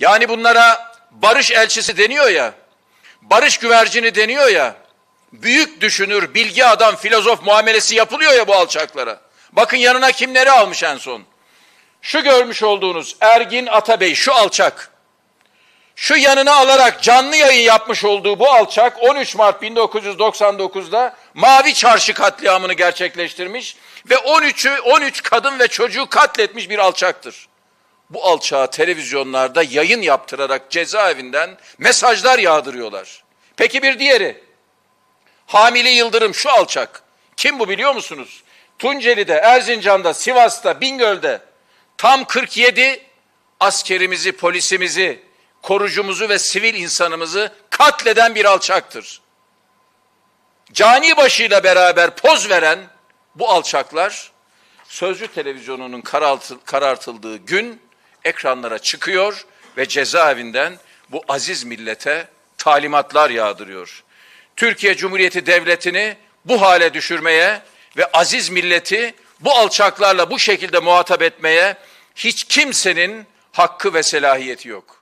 Yani bunlara barış elçisi deniyor ya, barış güvercini deniyor ya, büyük düşünür, bilgi adam, filozof muamelesi yapılıyor ya bu alçaklara. Bakın yanına kimleri almış en son. Şu görmüş olduğunuz Ergin Atabey, şu alçak. Şu yanına alarak canlı yayın yapmış olduğu bu alçak 13 Mart 1999'da Mavi Çarşı katliamını gerçekleştirmiş ve 13'ü 13 kadın ve çocuğu katletmiş bir alçaktır. Bu alçağa televizyonlarda yayın yaptırarak cezaevinden mesajlar yağdırıyorlar. Peki bir diğeri Hamili Yıldırım şu alçak. Kim bu biliyor musunuz? Tunceli'de, Erzincan'da, Sivas'ta, Bingöl'de tam 47 askerimizi, polisimizi, korucumuzu ve sivil insanımızı katleden bir alçaktır. Cani başıyla beraber poz veren bu alçaklar Sözcü televizyonunun karartı- karartıldığı gün ekranlara çıkıyor ve cezaevinden bu aziz millete talimatlar yağdırıyor. Türkiye Cumhuriyeti Devleti'ni bu hale düşürmeye ve aziz milleti bu alçaklarla bu şekilde muhatap etmeye hiç kimsenin hakkı ve selahiyeti yok.